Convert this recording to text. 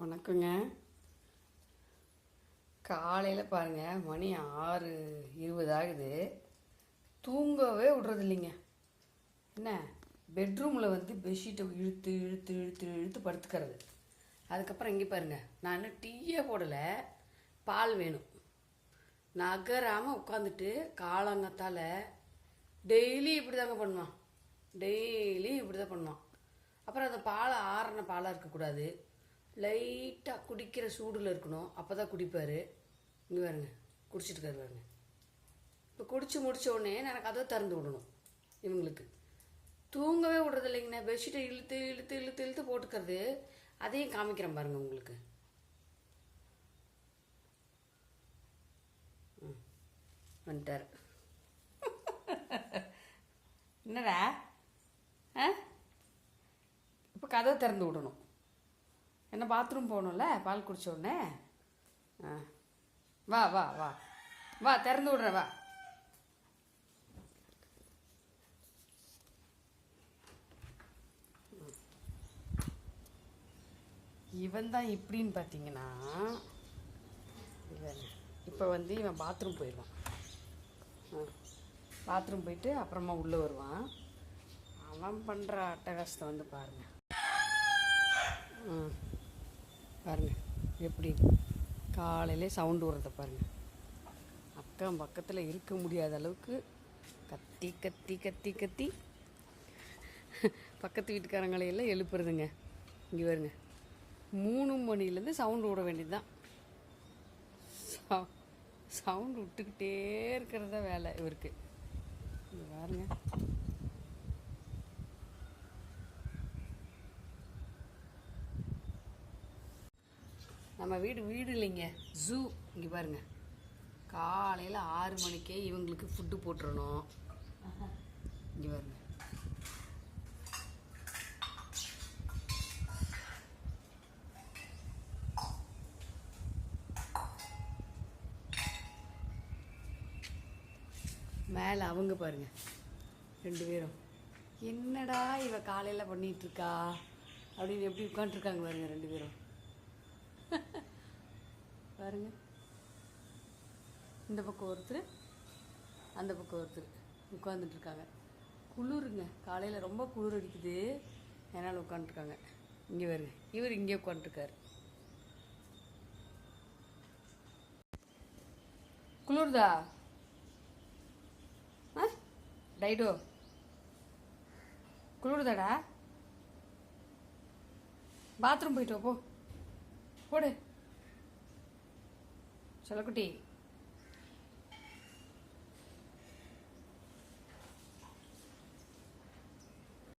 வணக்கங்க. காலையில் பாருங்கள் மணி ஆறு இருபது ஆகுது. தூங்கவே விடுறது இல்லைங்க என்ன? பெட்ரூமில் வந்து பெட்ஷீட்டை இழுத்து இழுத்து இழுத்து இழுத்து படுத்துக்கிறது. அதுக்கப்புறம் இங்கே பாருங்கள் நான் இன்னும் டீயே போடலை பால் வேணும். நகராமல் உட்காந்துட்டு காலங்கத்தால் டெய்லி இப்படி தாங்க பண்ணுவான். டெய்லி இப்படி தான் பண்ணுவான். அப்புறம் அந்த பாலை ஆறின பாலாக இருக்கக்கூடாது. லைட்டாக குடிக்கிற சூடில் இருக்கணும். அப்போ தான் குடிப்பார். இங்கே பாருங்க. குடிச்சிட்டு இருக்காரு பாருங்க. இப்போ குடிச்சு முடிச்ச உடனே நான் கதவை திறந்து விடணும் இவங்களுக்கு. தூங்கவே விடுறது இல்லைங்கண்ணா. பெட்ஷீட்டை இழுத்து இழுத்து இழுத்து இழுத்து போட்டுக்கிறது. அதையும் காமிக்கிறேன் பாருங்க உங்களுக்கு. ம். வந்துட்டார். என்னடா? ஆ? இப்போ கதவை திறந்து விடணும். என்ன பாத்ரூம் போகணும்ல? பால் குடிச்ச உடனே? ஆ. வா வா வா. வா திறந்து விடுற வா. இவன் தான் இப்படின்னு பார்த்தீங்கன்னா இவன் இப்போ வந்து இவன் பாத்ரூம் போயிடுவான். ஆ. பாத்ரூம் போயிட்டு அப்புறமா உள்ளே வருவான். அவன் பண்ணுற அட்டகாசத்தை வந்து பாருங்கள் ம். பாருங்க எப்படி? காலையிலே சவுண்டு விடுறத பாருங்கள் அக்கம் பக்கத்தில் இருக்க முடியாத அளவுக்கு கத்தி கத்தி கத்தி கத்தி. பக்கத்து வீட்டுக்காரங்களையெல்லாம் எழுப்புறதுங்க. இங்கே பாருங்க. மூணு மணிலேருந்து சவுண்டு விட வேண்டியது தான் சவுண்டு விட்டுக்கிட்டே இருக்கிறதா வேலை இவருக்கு. இங்கே பாருங்க. நம்ம வீடு வீடு இல்லைங்க. ஜூ இங்கே பாருங்க. காலையில் ஆறு மணிக்கே இவங்களுக்கு ஃபுட்டு போட்டுறணும். இங்கே பாருங்க. மேலே அவங்க பாருங்க. ரெண்டு பேரும். என்னடா இவ காலையில் பண்ணிகிட்ருக்கா அப்படின்னு எப்படி உட்காந்துருக்காங்க பாருங்க ரெண்டு பேரும். பாருங்க. இந்த பக்கம் ஒருத்தர் அந்த பக்கம் ஒருத்தர் உட்காந்துட்டு இருக்காங்க குளிருங்க. காலையில் ரொம்ப குளிர் அடிக்குது. அதனால் உட்காந்துருக்காங்க இங்கே வருங்க இவர் இங்கே உட்காந்துருக்காரு குளிர்தா? ஆ? டைடோ. குளிருதாடா? பாத்ரூம் போயிட்டு போ. போடு. சொல்லக்குட்டி.